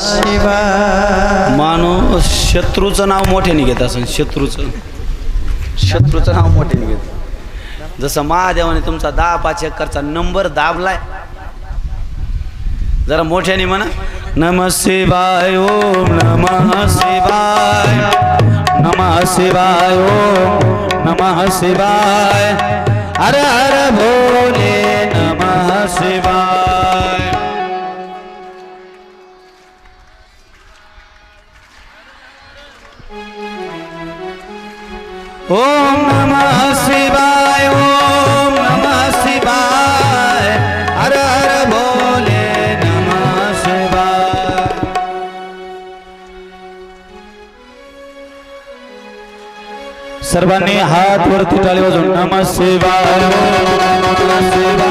शिवाय माणूस शत्रूचं नाव मोठ्याने घेत असेल शत्रूचं. शत्रूचं नाव मोठ्याने घेत. जसं महादेवाने तुमचा दहा पाच एकरचा नंबर दाबलाय. जरा मोठ्याने म्हणा. नम शिवाय ओम नम शिवाय. नम शिवाय ओम नम शिवाय. अरे अरे भोले नम शिवाय. ओम नमः शिवाय ओम नमः शिवाय हर हर भोले नमः शिवाय सर्वांनी हात वरती टाळी वाजून नमः शिवाय ओम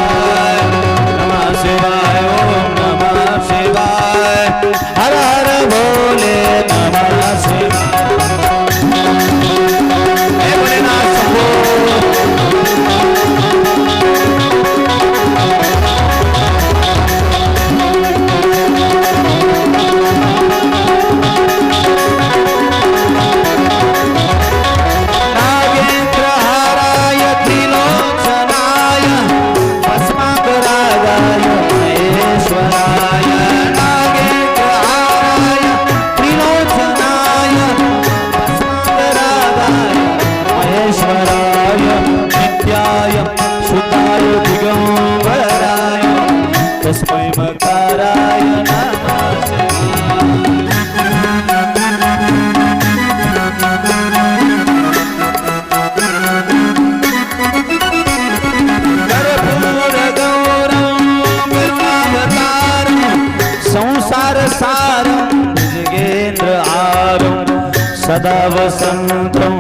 సదా వసంతం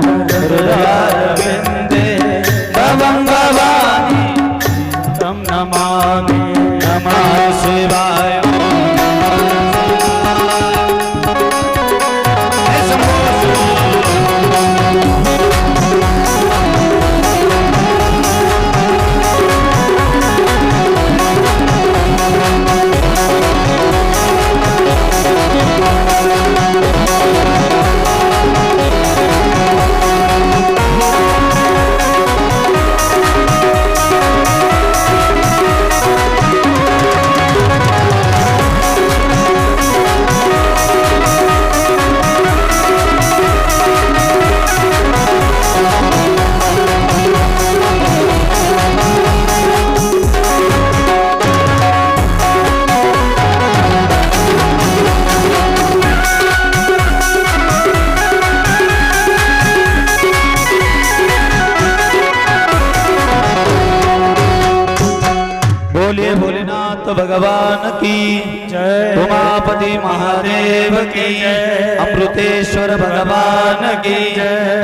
अमृतेश्वर भगवान की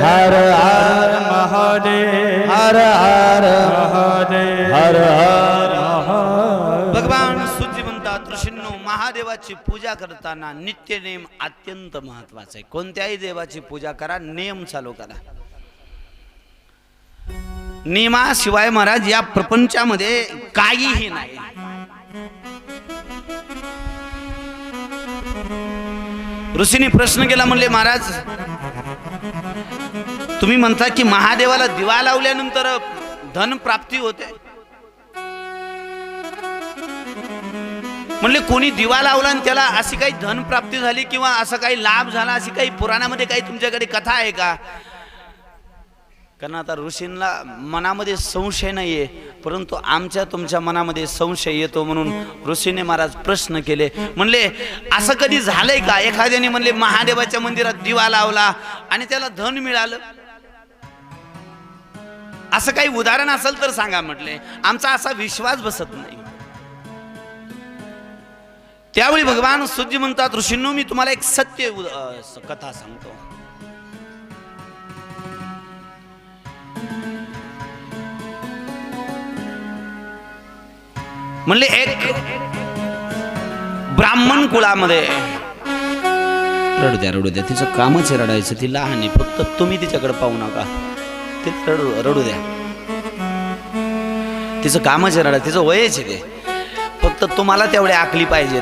हर हर महादेव। हर हर महादेव। हर हर भगवान सूर्य म्हणतात ऋषींनो महादेवाची पूजा करताना नित्य नेम अत्यंत महत्त्वाचा आहे. कोणत्याही देवाची पूजा करा नेम चालू करा. नियमाशिवाय महाराज या प्रपंचामध्ये काहीही नाही. ऋषीने प्रश्न केला म्हणले महाराज तुम्ही म्हणता की महादेवाला दिवा लावल्यानंतर धन प्राप्ती होते. म्हणले कोणी दिवा लावला आणि त्याला अशी काही धन प्राप्ती झाली किंवा असा काही लाभ झाला अशी काही पुराणामध्ये काही तुमच्याकडे कथा आहे का? कारण आता ऋषींना मनामध्ये संशय नाहीये परंतु आमच्या तुमच्या मनामध्ये संशय येतो म्हणून ऋषीने महाराज प्रश्न केले. म्हणले असं कधी झालंय का? एखाद्याने म्हणले महादेवाच्या मंदिरात दिवा लावला आणि त्याला धन मिळालं. असं काही उदाहरण असेल तर सांगा म्हटले. आमचा असा विश्वास बसत नाही. त्यावेळी भगवान सूर्य म्हणतात ऋषींनो मी तुम्हाला एक सत्य कथा सांगतो. म्हणले एक ब्राह्मण कुळामध्ये रडू द्या रडू द्या. तिचं कामच आहे रडायचं. ती लहान आहे. फक्त तुम्ही तिच्याकडे पाहू नका. ते रडू रडू द्या. तिचं कामच आहे रडा तिचं वयच आहे ते. फक्त तुम्हाला तेवढे आखली पाहिजेत.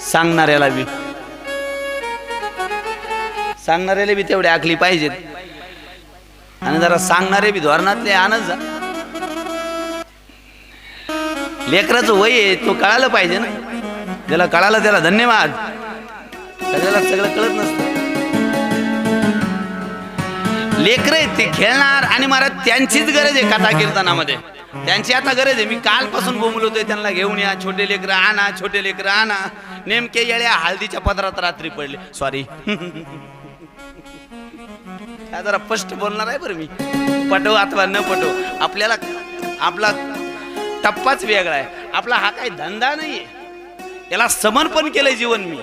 सांगणाऱ्याला बी. सांगणाऱ्याला बी तेवढे आखली पाहिजेत. आणि जरा सांगणारे बी धोरणातले आणत जा. लेकराचं वय आहे तो कळालं पाहिजे ना. त्याला कळालं त्याला धन्यवाद. सगळ्याला सगळं कळत नसतं. लेकर ते खेळणार आणि महाराज त्यांचीच गरज आहे कथा कीर्तनामध्ये. त्यांची आता गरज आहे. मी कालपासून बोंबलवतोय त्यांना घेऊन या. छोटे लेकर आणा छोटे लेकर आणा. नेमके येळ्या हळदीच्या पदरात रात्री पडले. सॉरी काय जरा स्पष्ट बोलणार आहे बरं मी. पटव अथवा न पटव आपल्याला आपला टप्पाच वेगळा आहे. आपला हा काही धंदा नाही याला समर्पण केलंय जीवन मी.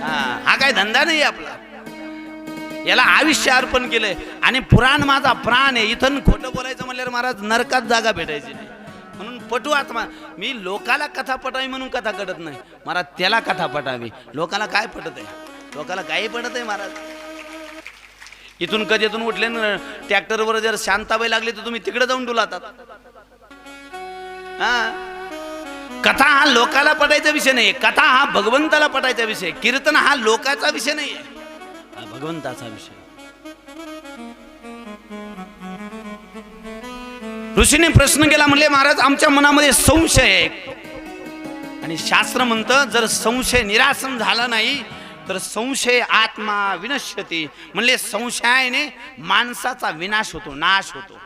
हा हा काय धंदा नाही आपला. याला आयुष्य अर्पण केलंय. आणि पुराण माझा प्राण आहे. इथं खोटं बोलायचं म्हणल्यावर महाराज नरकात जागा भेटायची नाही. म्हणून पटू आत्मा मी लोकाला कथा पटावी म्हणून कथा कटत नाही. महाराज त्याला कथा पटावी. लोकाला काय पटत आहे? लोकाला काही पटत आहे महाराज. इथून कधीतून उठले ना ट्रॅक्टरवर जर शांताबाई लागली तर तुम्ही तिकडे जाऊन डुलातात. हा. कथा हा लोकाला पटायचा विषय नाही कथा हा भगवंताला पटायचा विषय कीर्तन हा लोकाचा विषय नाही हा भगवंताचा विषय ऋषीने प्रश्न केला म्हणले महाराज आमच्या मनामध्ये संशय आहे आणि शास्त्र म्हणतं जर संशय निरासन झाला नाही तर संशय आत्मा विनश्यती. म्हणले संशयाने माणसाचा विनाश होतो नाश होतो.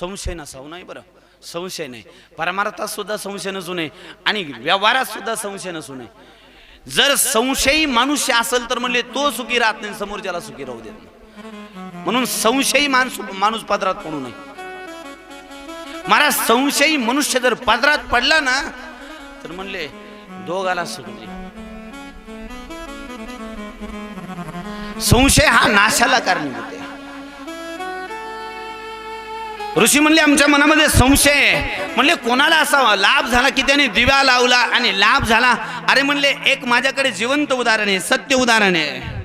संशय नसावं नाही बरं. संशय नाही. परमार्थात सुद्धा संशय नसू नये आणि व्यवहारात सुद्धा संशय नसू नये. जर संशयी मनुष्य असेल तर म्हणले तो सुखी राहत नाही समोरच्याला सुखी राहू देत नाही. म्हणून संशयी माणूस माणूस पदरात पडू नये. महाराज संशयी मनुष्य जर पदरात पडला ना तर म्हणले दोघाला सुटले संशय हा नाशाला कारणीभूत आहे ऋषी म्हणले आमच्या मनामध्ये संशय आहे. म्हणले कोणाला असावा लाभ झाला की त्याने दिवा लावला आणि लाभ झाला? अरे म्हणले एक माझ्याकडे जिवंत उदाहरण आहे सत्य उदाहरण आहे.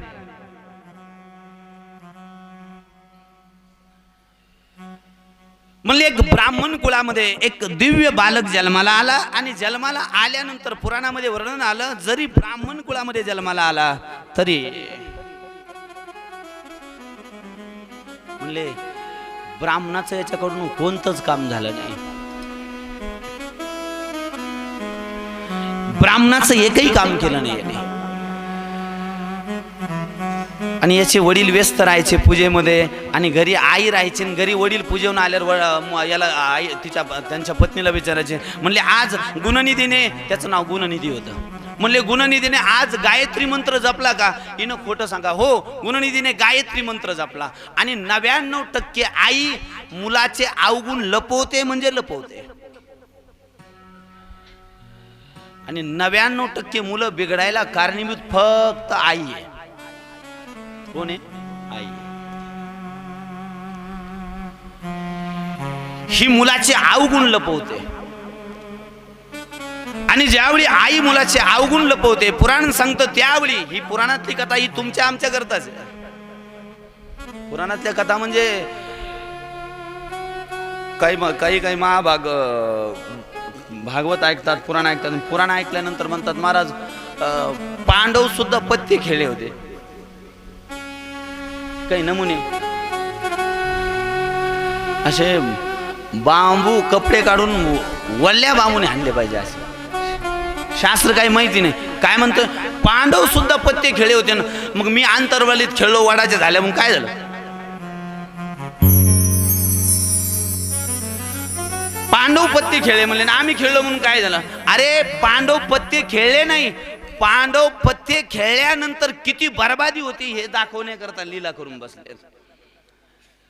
म्हणले एक ब्राह्मण कुळामध्ये एक दिव्य बालक जन्माला आला आणि जन्माला आल्यानंतर पुराणामध्ये वर्णन आलं जरी ब्राह्मण कुळामध्ये जन्माला आला तरी. म्हणले ब्राह्मणाचं याच्याकडून कोणतंच काम झालं नाही. ब्राह्मणाचं एकही काम केलं नाही याने. आणि याचे वडील व्यस्त राहायचे पूजेमध्ये आणि घरी आई राहायची आणि घरी वडील पूजेवून आल्यावर याला आई तिच्या त्यांच्या पत्नीला विचारायचे. म्हणले आज गुणनिधीने त्याचं नाव गुणनिधी होतं. म्हणले गुणनिधीने आज गायत्री मंत्र जपला का? हिनं खोटं सांगा हो गुणनिधीने गायत्री मंत्र जपला. आणि नव्याण्णव टक्के आई मुलाचे अवगुण लपवते म्हणजे लपवते. आणि नव्याण्णव टक्के मुलं बिघडायला कारणीभूत फक्त आई आहे. कोण आहे आई ही मुलाचे अवगुण लपवते. आणि ज्यावेळी आई मुलाचे अवगुण लपवते पुराण सांगतं त्यावेळी ही पुराणातली कथा ही तुमच्या आमच्या करताच आहे. पुराणातल्या कथा म्हणजे काही काही काही महाभाग भागवत ऐकतात पुराण ऐकतात. पुराण ऐकल्यानंतर म्हणतात महाराज पांडव सुद्धा पत्ते खेळले होते. काही नमुने. असे बांबू कपडे काढून वल्ल्या बांबूने आणले पाहिजे असे. शास्त्र काही माहिती नाही. काय म्हणतं? पांडव सुद्धा पत्ते खेळले होते ना. मग मी आंतरवालीत खेळलो वडाचे झाल्या मग काय झालं? पांडव पत्ते खेळले म्हणले ना आम्ही खेळलो म्हणून काय झालं? अरे पांडव पत्ते खेळले नाही. पांडव पत्ते खेळल्यानंतर किती बर्बादी होती हे दाखवण्याकरता लीला करून बसले.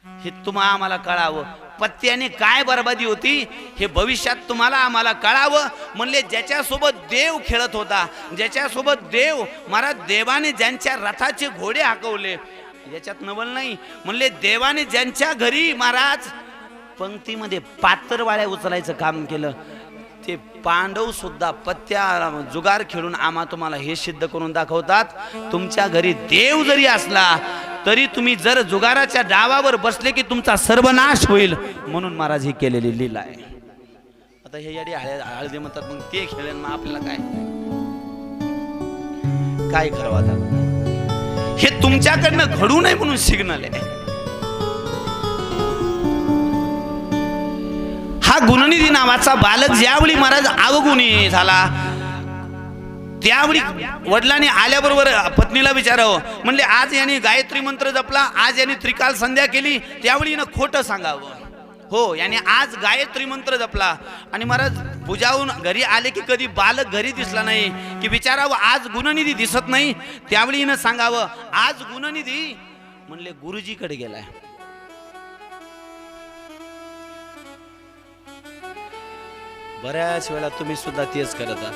हे तुम्हा आम्हाला कळावं. पत्त्याने काय बर्बादी होती हे भविष्यात तुम्हाला आम्हाला कळावं. म्हणले ज्याच्यासोबत देव खेळत होता ज्याच्यासोबत देव महाराज देवाने ज्यांच्या रथाचे घोडे हाकवले याच्यात नवल नाही. म्हणले देवाने ज्यांच्या घरी महाराज पंक्तीमध्ये पातरवाळ्या उचलायचं काम केलं. ते पांडव सुद्धा पत्त्या जुगार खेळून आम्हा तुम्हाला हे सिद्ध करून दाखवतात. तुमच्या घरी देव जरी असला तरी तुम्ही जर जुगाराच्या डावावर बसले की तुमचा सर्वनाश होईल म्हणून महाराज ही केलेली लीला आहे. आता हे याडी हळदी हळदी म्हणतात मग ते खेळेन मग आपल्याला काय? काय करावं आता? हे तुमच्याकडनं घडू नये म्हणून सिग्नल आहे. हा गुणनिधी नावाचा बालक ज्यावेळी महाराज अवगुणी झाला त्यावेळी वडिलांनी आल्याबरोबर पत्नीला विचारावं. म्हणले आज यांनी गायत्री मंत्र जपला आज यांनी त्रिकाल संध्या केली त्यावेळी ना खोटं सांगावं. हो याने आज गायत्री मंत्र जपला. आणि महाराज पूजाहून घरी आले की कधी बालक घरी दिसला नाही की विचारावं आज गुणनिधी दिसत नाही. त्यावेळी हिनं सांगावं आज गुणनिधी म्हणले गुरुजीकडे गेलाय. बऱ्याच वेळा तुम्ही सुद्धा तेच करत आहात.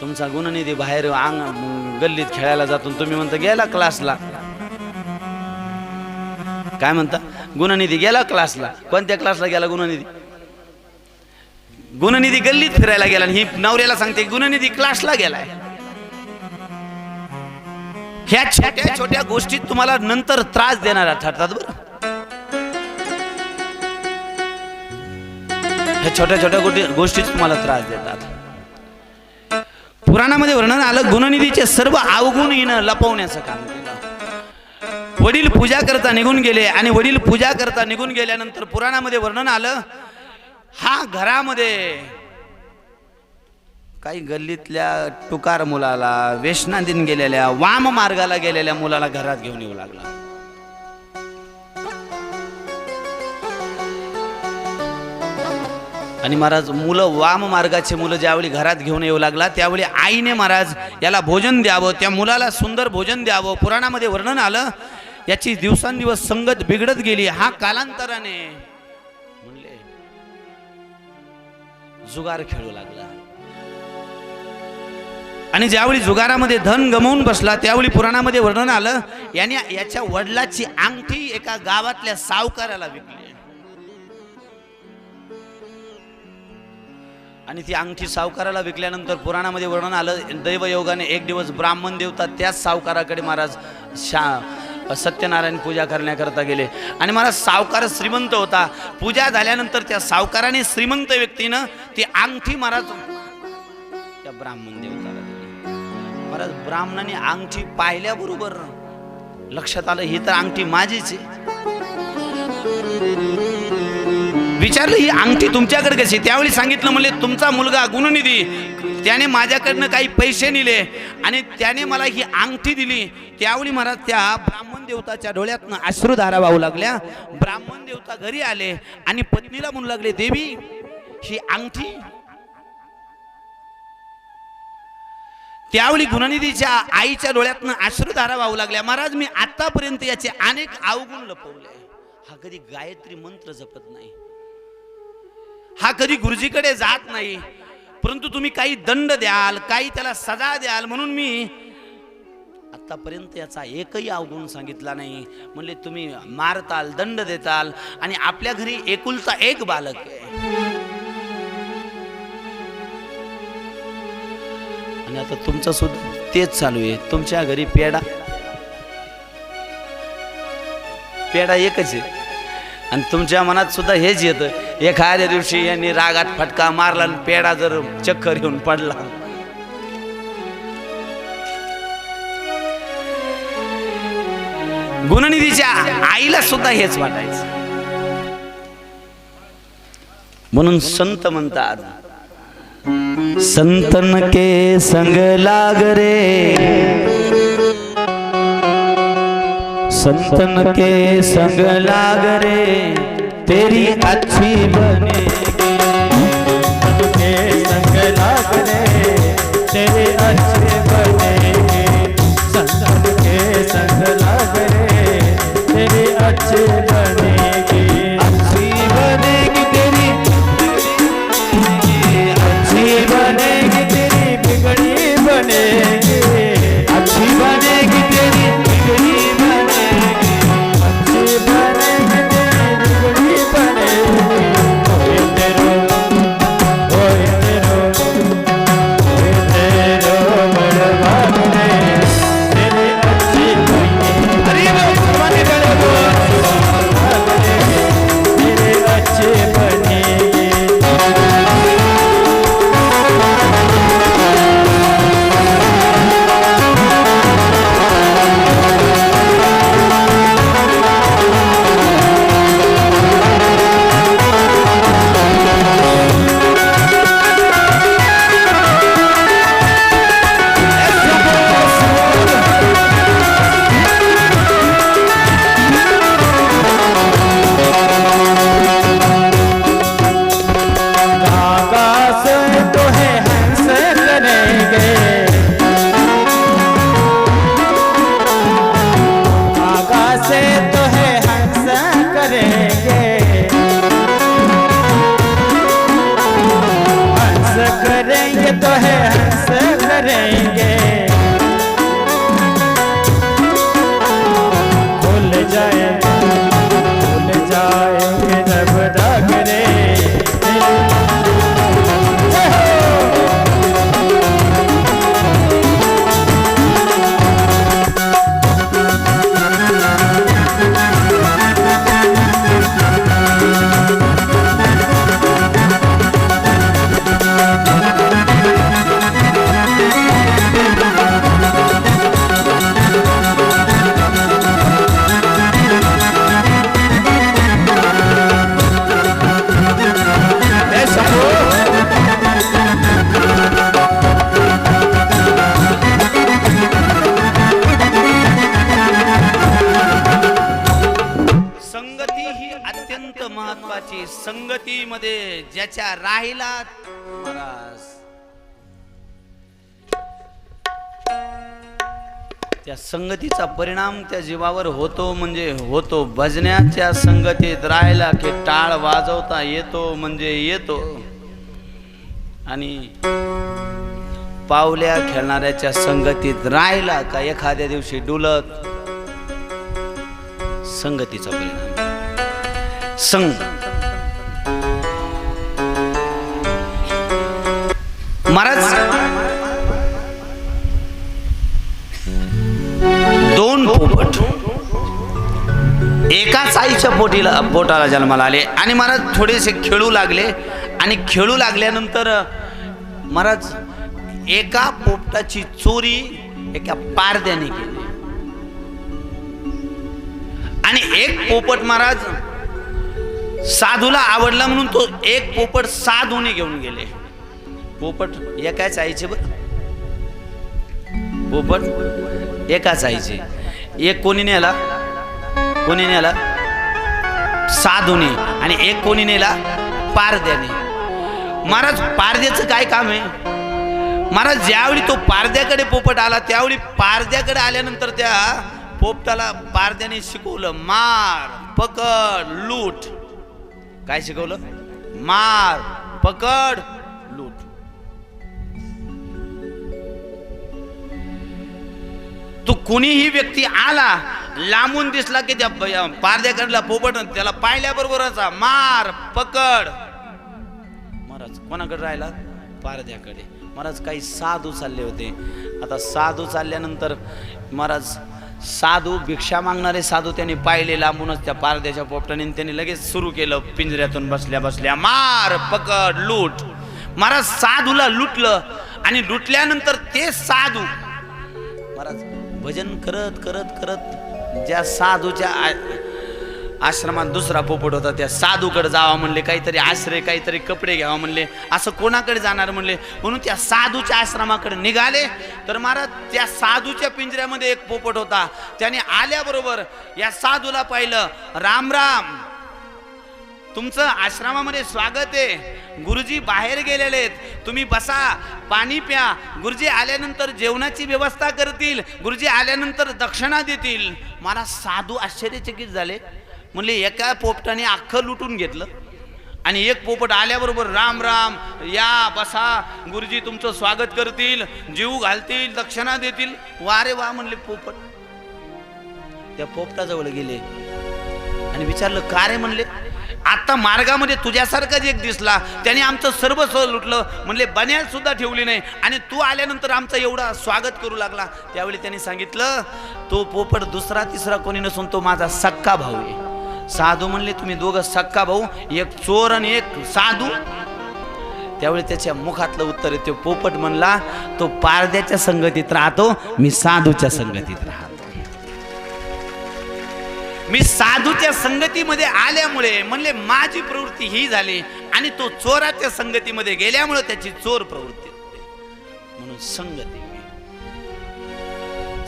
तुमचा गुणनिधी बाहेर अंग गल्लीत खेळायला जातो तुम्ही म्हणता गेला क्लासला काय म्हणता? गुणनिधी गेला क्लासला कोणत्या क्लासला गेला गुणनिधी? गुणनिधी गल्लीत फिरायला गेला आणि ही नवऱ्याला सांगते गुणनिधी क्लासला गेलाय. ह्या छोट्या छोट्या गोष्टीत तुम्हाला नंतर त्रास देणारा ठरतात बरं. ह्या छोट्या छोट्या गोष्टी गोष्टीच तुम्हाला त्रास देतात. पुराणामध्ये वर्णन आलं गुणनिधीचे सर्व अवगुण हिनं लपवण्याचं काम केलं. वडील पूजा करता निघून गेले आणि वडील पूजा करता निघून गेल्यानंतर पुराणामध्ये वर्णन आलं हा घरामध्ये काही गल्लीतल्या टुकार मुलाला वेशनादीन गेलेल्या वाम मार्गाला गेलेल्या मुलाला घरात घेऊन येऊ लागला. आणि महाराज मुलं वाम मार्गाचे मुलं ज्यावेळी घरात घेऊन येऊ लागला त्यावेळी आईने महाराज याला भोजन द्यावं त्या मुलाला सुंदर भोजन द्यावं पुराणामध्ये वर्णन आलं. याची दिवसांदिवस संगत बिघडत गेली. हा कालांतराने म्हणले जुगार खेळू लागला. आणि ज्यावेळी जुगारामध्ये धन गमावून बसला त्यावेळी पुराणामध्ये वर्णन आलं याने याच्या वडिलाची अंगठी एका गावातल्या सावकाराला विकली. आणि ती अंगठी सावकाराला विकल्यानंतर पुराणामध्ये वर्णन आलं दैवयोगाने एक दिवस ब्राह्मण देवता त्याच सावकाराकडे महाराज शा सत्यनारायण पूजा करण्याकरता गेले. आणि महाराज सावकार श्रीमंत होता. पूजा झाल्यानंतर त्या सावकाराने श्रीमंत व्यक्तीनं ती अंगठी महाराज त्या ब्राह्मण देवताला दिली. महाराज ब्राह्मणाने अंगठी पाहिल्याबरोबर लक्षात आलं ही तर अंगठी माझीच आहे. विचारलं ही अंगठी तुमच्याकडे कशी? त्यावेळी सांगितलं म्हणजे तुमचा मुलगा गुणनिधी. त्याने माझ्याकडनं काही पैसे नेले आणि त्याने मला ही अंगठी दिली. त्यावेळी महाराज त्या ब्राह्मण देवताच्या डोळ्यातनं अश्रुधारा वाहू लागल्या. ब्राह्मण देवता घरी आले आणि पत्नीला म्हणू लागले देवी ही अंगठी. त्यावेळी गुणनिधीच्या आईच्या डोळ्यातनं अश्रुधारा वाहू लागल्या. महाराज मी आतापर्यंत याचे अनेक अवगुण लपवले. हा कधी गायत्री मंत्र जपत नाही. हा कधी गुरुजीकडे जात नाही. परंतु तुम्ही काही दंड द्याल काही त्याला सजा द्याल म्हणून मी आतापर्यंत याचा एकही अवगुण सांगितला नाही. म्हणले तुम्ही मारताल दंड देताल आणि आपल्या घरी एकुलता एक बालक आहे. आणि आता तुमचं सुद्धा तेच चालू आहे. तुमच्या घरी पेडा पेडा एकच आहे. आणि तुमच्या मनात सुद्धा हेच येतं. एखाद्या दिवशी यांनी रागात फटका मारला आणि पेडा जर चक्कर येऊन पडला. गुणनिधीच्या आईला सुद्धा हेच वाटायचं. म्हणून संत म्हणतात संतन के संग लाग रे. संतन के संग लाग रे तेरी अच्छी बने। के संग लाग रे तेरे अच्छे त्याच्या राहिला महाराज. त्या संगतीचा परिणाम त्या जीवावर होतो म्हणजे होतो. भजण्याच्या संगतीत राहिला की टाळ वाजवता येतो म्हणजे येतो. आणि पावल्या खेळणाऱ्याच्या संगतीत राहिला का एखाद्या दिवशी डुलत? संगतीचा परिणाम. संग. महाराज दोन पोपट. एकाच आईच्या पोटीला पोटाला जन्माला आले. आणि महाराज थोडेसे खेळू लागले. आणि खेळू लागल्यानंतर महाराज एका पोपटाची चोरी एका पारद्याने केली. आणि एक पोपट महाराज साधूला आवडला म्हणून तो एक पोपट साधूने घेऊन गेले. पोपट एकाच आईचे बर. पोपट एकाच आईचे. एक कोणी नेला? कोणी नेला? साधूने. आणि एक कोणी नेला? पारद्याने. महाराज पारद्याचं काय काम आहे? महाराज ज्यावेळी तो पारद्याकडे पोपट आला त्यावेळी पारद्याकडे आल्यानंतर त्या पोपटाला पारद्याने शिकवलं मार पकड लूट. काय शिकवलं? मार पकड लूट. तो कुणीही व्यक्ती आला लांबून दिसला की त्या पारध्याकडला पोपट त्याला पाहिल्याबरोबरच मार पकड. महाराज कोणाकडे राहिला? पारद्याकडे महाराज काही साधू चालले होते. आता साधू चालल्यानंतर महाराज साधू भिक्षा मागणारे साधू त्यांनी पाहिले लांबूनच त्या पारद्याच्या पोपटाने त्यांनी लगेच सुरू केलं पिंजऱ्यातून बसल्या बसल्या. मार पकड लूट. महाराज साधूला लुटलं आणि लुटल्यानंतर ते साधू महाराज भजन करत करत करत ज्या साधूच्या आ- आश्रमात दुसरा पोपट होता त्या साधूकडे जावा म्हणले काहीतरी आश्रय काहीतरी कपडे घ्यावा म्हणले असं कोणाकडे जाणार म्हणले? म्हणून त्या साधूच्या आश्रमाकडे निघाले. तर महाराज त्या साधूच्या पिंजऱ्यामध्ये एक पोपट होता. त्याने आल्याबरोबर या साधूला पाहिलं राम राम. तुमचं आश्रमामध्ये स्वागत आहे. गुरुजी बाहेर गेलेले आहेत तुम्ही बसा पाणी प्या. गुरुजी आल्यानंतर जेवणाची व्यवस्था करतील. गुरुजी आल्यानंतर दक्षिणा देतील. मला साधू आश्चर्यचकित झाले. म्हणले एका पोपटाने अख्खं लुटून घेतलं. आणि एक पोपट आल्याबरोबर राम राम या बसा. गुरुजी तुमचं स्वागत करतील. जीव घालतील दक्षिणा देतील. वारे वा म्हणले पोपट. त्या पोपटाजवळ गेले. आणि विचारलं का रे? म्हणले. आता मार्गामध्ये तुझ्यासारखाच एक दिसला. त्याने आमचं सर्वस्व लुटलं. म्हणले बन्याल सुद्धा ठेवली नाही. आणि तू आल्यानंतर आमचं एवढा स्वागत करू लागला. त्यावेळी त्यांनी सांगितलं तो पोपट दुसरा तिसरा कोणी नसून तो माझा सक्का भाऊ आहे. साधू म्हणले तुम्ही दोघं सक्का भाऊ एक चोर आणि एक साधू. त्यावेळी त्याच्या मुखातलं उत्तर येते पोपट म्हणला तो पारद्याच्या संगतीत राहतो मी साधूच्या संगतीत राहतो. मी साधूच्या संगतीमध्ये आल्यामुळे म्हणले माझी प्रवृत्ती ही झाली आणि तो चोराच्या संगतीमध्ये गेल्यामुळे त्याची चोर प्रवृत्ती म्हणून संगती.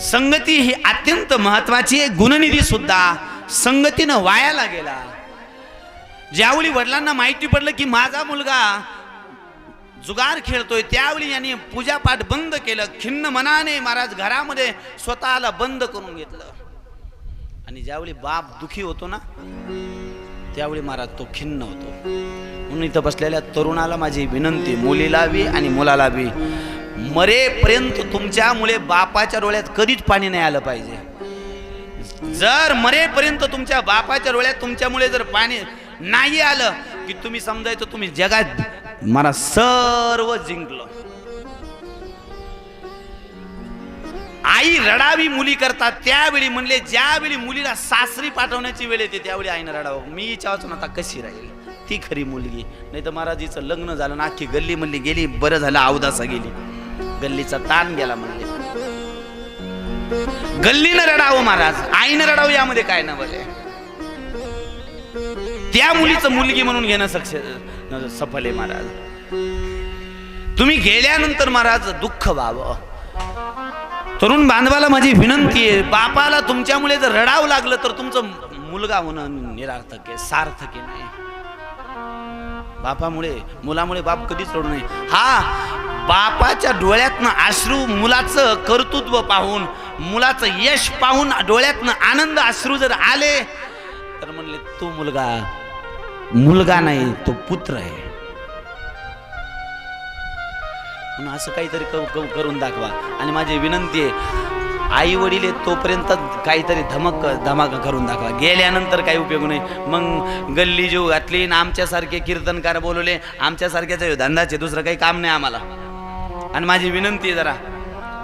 संगती ही अत्यंत महत्वाची आहे. गुणनिधी सुद्धा संगतीनं वायाला गेला. ज्यावेळी वडिलांना माहिती पडलं की माझा मुलगा जुगार खेळतोय त्यावेळी यांनी पूजापाठ बंद केलं. खिन्न मनाने महाराज घरामध्ये स्वतःला बंद करून घेतलं. आणि ज्यावेळी बाप दुखी होतो ना त्यावेळी महाराज तो खिन्न होतो. म्हणून इथं बसलेल्या तरुणाला माझी विनंती मुलीला बी आणि मुलाला बी मरेपर्यंत तुमच्यामुळे बापाच्या डोळ्यात कधीच पाणी नाही आलं पाहिजे. जर मरेपर्यंत तुमच्या बापाच्या डोळ्यात तुमच्यामुळे जर पाणी नाही आलं की तुम्ही समजायचं तुम्ही जगात मला सर्व जिंकलं. आई रडावी मुली करतात त्यावेळी म्हणले ज्यावेळी मुलीला सासरी पाठवण्याची वेळ येते त्यावेळी आईनं रडावं. मी विचारतो वाचून आता कशी राहील? ती खरी मुलगी. नाही तर महाराजीचं लग्न झालं ना अख्खी गल्ली म्हणली गेली बरं झालं अवदासा गेली. गल्लीचा ताण गेला म्हणले. गल्लीनं रडावं महाराज आईनं रडावं यामध्ये काय ना आहे? त्या मुलीचं मुलगी म्हणून घेणं सक्सेस सफल आहे महाराज. तुम्ही गेल्यानंतर महाराज दुःख व्हावं. तरुण बांधवाला माझी विनंती आहे बापाला तुमच्यामुळे जर रडावं लागलं तर तुमचं मुलगा होणं निरार्थक आहे सार्थक आहे. नाही बापामुळे मुलामुळे बाप कधीच रडू नये. हा बापाच्या डोळ्यातनं अश्रू मुलाचं कर्तृत्व पाहून मुलाचं यश पाहून डोळ्यातनं आनंद अश्रू जर आले तर म्हणले तो मुलगा मुलगा नाही तो पुत्र आहे. म्हणून असं काहीतरी क- क- करून दाखवा. आणि माझी विनंती आहे आई वडील तोपर्यंत काहीतरी धमक धमाका करून दाखवा. गेल्यानंतर काही उपयोग नाही. मग गल्ली जीव घातली आणि आमच्यासारखे कीर्तनकार बोलवले आमच्यासारख्याचा धंदाचे दुसरं काही काम नाही आम्हाला. आणि माझी विनंती आहे जरा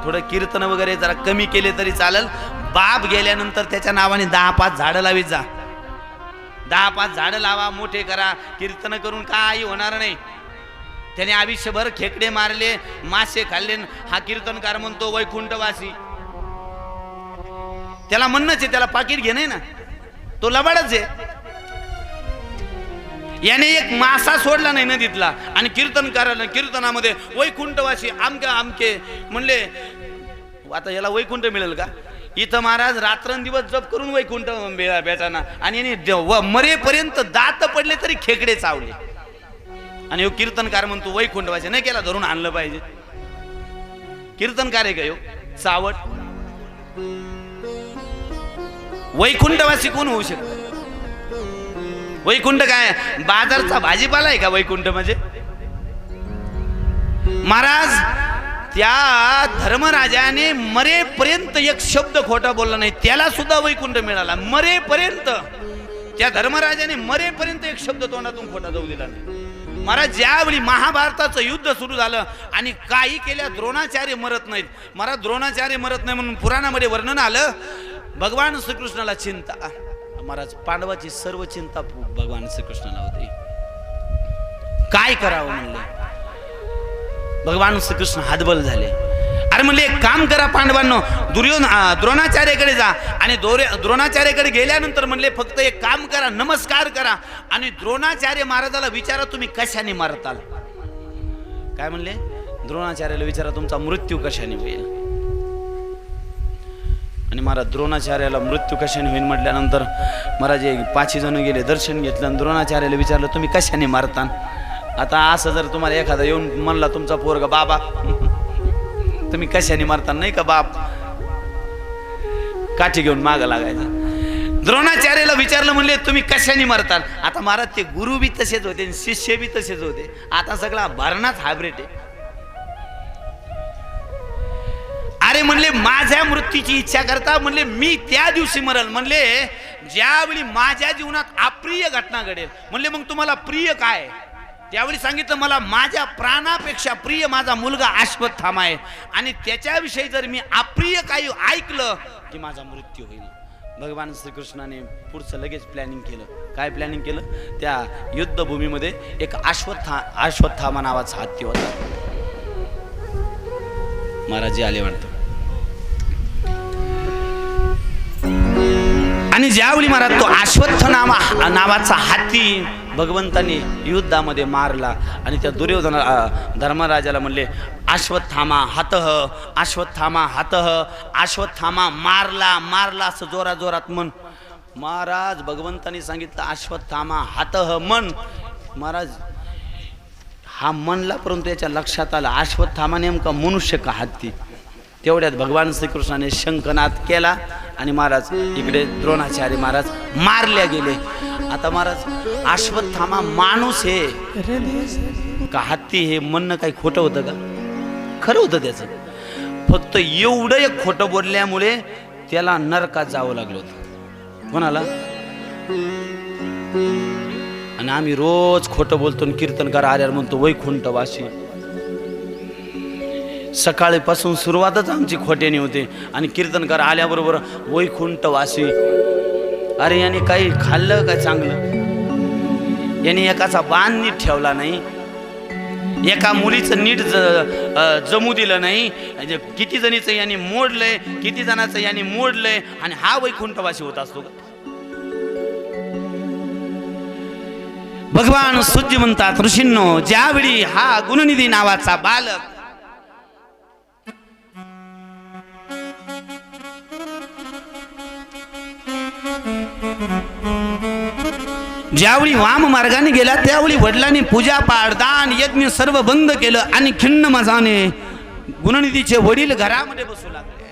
थोडं कीर्तन वगैरे जरा कमी केले तरी चालेल. बाप गेल्यानंतर त्याच्या नावाने दहा पाच झाडं लावीत जा. दहा पाच झाडं लावा मोठे करा. कीर्तन करून काही होणार नाही. त्याने आयुष्यभर खेकडे मारले मासे खाल्ले हा कीर्तनकार म्हणतो वैकुंठवासी. त्याला म्हणणंच आहे त्याला पाकिट घे नाही ना. तो लबाडच आहे. याने एक मासा सोडला नाही नदीतला. आणि कीर्तनकारानं कीर्तनामध्ये वैकुंठवासी आमके आमके. म्हणले आता याला वैकुंठ मिळेल का? इथं महाराज रात्रंदिवस जप करून वैकुंठ भेटाना आणि याने व- मरेपर्यंत दात पडले तरी खेकडे चावले. आणि ह्यो कीर्तनकार म्हणतो वैकुंठवासी नाही केला धरून आणलं पाहिजे. कीर्तनकार आहे का यो? सावट. वैकुंठवासी कोण होऊ शकत? वैकुंठ काय? बाजारचा भाजीपाला आहे का वैकुंठ म्हणजे? महाराज त्या धर्मराजाने मरेपर्यंत एक शब्द खोटा बोलला नाही त्याला सुद्धा वैकुंठ मिळाला. मरेपर्यंत. त्या धर्मराजाने मरेपर्यंत एक शब्द तोंडातून खोटा जाऊ दिला नाही. महाराज ज्यावेळी महाभारताचं युद्ध सुरू झालं आणि काही केल्या द्रोणाचार्य मरत नाहीत. महाराज द्रोणाचार्य मरत नाही म्हणून पुराणामध्ये वर्णन आलं. भगवान श्रीकृष्णाला चिंता. महाराज पांडवाची सर्व चिंता भगवान श्रीकृष्णाला होती. काय करावं म्हणलं? भगवान श्रीकृष्ण हातबल झाले. अरे म्हणले एक काम करा पांडवांनो दुर्योधन द्रोणाचार्याकडे जा. आणि दोरे द्रोणाचार्याकडे गेल्यानंतर म्हणले फक्त एक काम करा नमस्कार करा. आणि द्रोणाचार्य महाराजाला विचारा तुम्ही कशाने मारताल? काय म्हणले? द्रोणाचार्याला विचारा तुमचा मृत्यू कशाने होईल? आणि महाराज द्रोणाचार्याला मृत्यू कशाने होईल म्हटल्यानंतर महाराज हे पाचही जण गेले दर्शन घेतलं आणि द्रोणाचार्याला विचारलं तुम्ही कशाने मारता आता असं जर तुम्हाला एखादा येऊन म्हणला तुमचा पोरगा बाबा तुम्ही कशाने मारता? नाही का बाप? काठी घेऊन माग लागायचा. द्रोणाचार्याला विचारलं म्हणले तुम्ही कशाने मारतात आता महाराज ते गुरु बी तसेच होते आणि शिष्य बी तसेच होते. आता सगळा भरणाच हायब्रेट आहे. अरे म्हणले माझ्या मृत्यूची इच्छा करता. म्हणले मी त्या दिवशी मरल. म्हणले ज्यावेळी माझ्या जीवनात अप्रिय घटना घडेल. म्हणले मग तुम्हाला प्रिय काय? त्यावेळी सांगितलं मला माझ्या प्राणापेक्षा प्रिय माझा मुलगा अश्वत्थामा आहे आणि त्याच्याविषयी जर मी अप्रिय काही ऐकलं की माझा मृत्यू होईल. भगवान श्रीकृष्णाने पुढचं लगेच प्लॅनिंग केलं. काय प्लॅनिंग केलं? त्या युद्धभूमीमध्ये एक अश्वत्था अश्वत्थामा नावाचा हत्ती होता. महाराजी आले म्हणतो आणि ज्यावेळी महाराज तो अश्वत्थ नामा नावाचा हाती भगवंताने युद्धामध्ये मारला आणि त्या दुर्योधन धर्मराजाला म्हणले अश्वत्थामा हातह अश्वत्थामा हातह अश्वत्थामा मारला मारला असं जोरा जोरात म्हण. महाराज भगवंतानी सांगितलं अश्वत्थामा हातह मन महाराज हा मनला परंतु याच्या लक्षात आलं अश्वत्थामा नेमका मनुष्य का हत्ती? तेवढ्यात भगवान श्रीकृष्णाने शंखनाद केला आणि महाराज इकडे द्रोणाचार्य महाराज मारल्या गेले. आता महाराज अश्वत्थामा माणूस हे. का हत्ती हे म्हणणं काही खोटं होतं का? खरं होतं त्याचं. फक्त एवढं एक खोटं बोलल्यामुळे त्याला नरकात जावं लागलं होतं. कोणाला? आणि आम्ही रोज खोटं बोलतो कीर्तनकार आल्यावर म्हणतो वैकुंठवासी. सकाळीपासून सुरुवातच आमची खोट्याने होते. आणि कीर्तनकार आल्याबरोबर वैकुंठवासी अरे याने काही खाल्लं काय चांगलं? याने एकाचा बाण नीट ठेवला नाही. एका मुलीचं नीट ज जमू दिलं नाही. किती जणीचं यांनी मोडलंय किती जणाचं यांनी मोडलंय आणि हा वैकुंठवासी होत असतो. भगवान सुज्य म्हणतात ऋषींनो ज्यावेळी हा गुणनिधी नावाचा बालक ज्यावेळी वाम मार्गाने गेला त्यावेळी वडिलांनी पूजा पाठ दान यज्ञ सर्व बंद केलं आणि खिन्न मजाने गुणनिधीचे वडील घरामध्ये बसू लागले.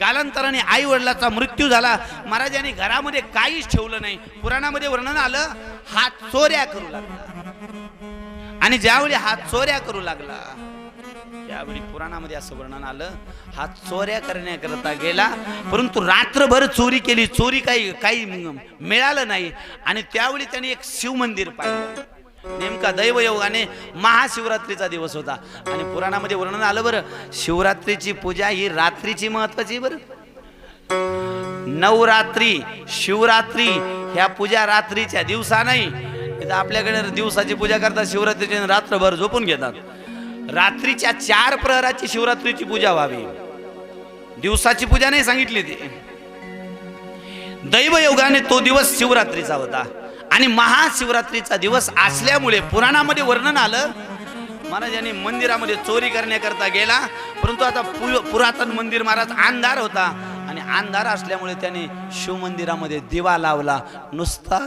कालांतराने आई वडिलाचा मृत्यू झाला. महाराजांनी घरामध्ये काहीच ठेवलं नाही. पुराणामध्ये वर्णन आलं हात चोऱ्या करू लागला. आणि ज्यावेळी हात चोऱ्या करू लागला त्यावेळी पुराणामध्ये असं वर्णन आलं हा चोऱ्या करण्याकरता गेला परंतु रात्रभर चोरी केली चोरी काही काही मिळालं नाही. आणि त्यावेळी त्यांनी एक शिवमंदिर पाहिलं. नेमका दैवयोगाने महाशिवरात्रीचा दिवस होता. आणि पुराणामध्ये वर्णन आलं बरं शिवरात्रीची पूजा ही रात्रीची महत्वाची बरं. नवरात्री शिवरात्री ह्या पूजा रात्रीच्या दिवसा नाही. आपल्याकडे दिवसाची पूजा करतात शिवरात्रीची रात्रभर झोपून घेतात. रात्रीच्या चार प्रहराची शिवरात्रीची पूजा व्हावी. दिवसाची पूजा नाही सांगितली ती. दैवयोगाने तो दिवस शिवरात्रीचा होता. आणि महाशिवरात्रीचा दिवस असल्यामुळे पुराणामध्ये वर्णन आलं. महाराजांनी मंदिरामध्ये चोरी करण्याकरता गेला. परंतु आता पु- पुरातन मंदिर महाराज अंधार होता. आणि अंधार असल्यामुळे त्याने शिवमंदिरामध्ये दिवा लावला. नुसता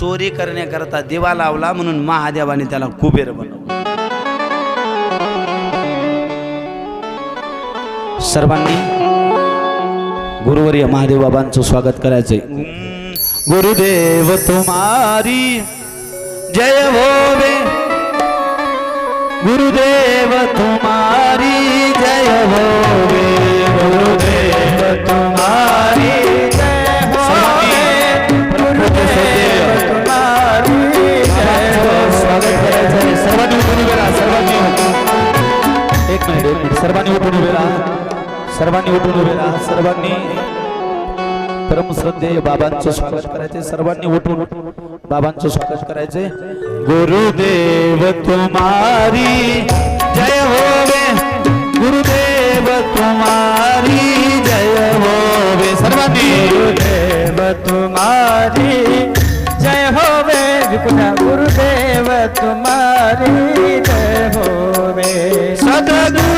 चोरी करण्याकरता दिवा लावला म्हणून महादेवाने त्याला कुबेर बनवला. सर्वांनी गुरुवर्य महादेव बाबांचं स्वागत करायचंय. गुरुदेव तुम्हारी जय होवे. गुरुदेव तुम्हारी जय होवे. गुरुदेव तुम्हारी जय होवे. गुरुदेव तुम्हारी जय हो स्वागत करायचं आहे. सर्वांनी उठून उभे राहा सर्वांनी एक मिनिट एक मिनिट. सर्वांनी उठून उभे राहा. सर्वांनी उठून उभे राहा, सर्वांनी परम श्रद्धेय बाबांचं स्वागत करायचे सर्वांनी उठून बाबांचं स्वागत करायचे गुरुदेव तुम्हारी, जय होवे गुरुदेव तुम्हारी, जय होवे सर्वांनी गुरुदेव तुम्हारी, जय होवे गुरुदेव तुम्हारी, जय होवे सदगुरु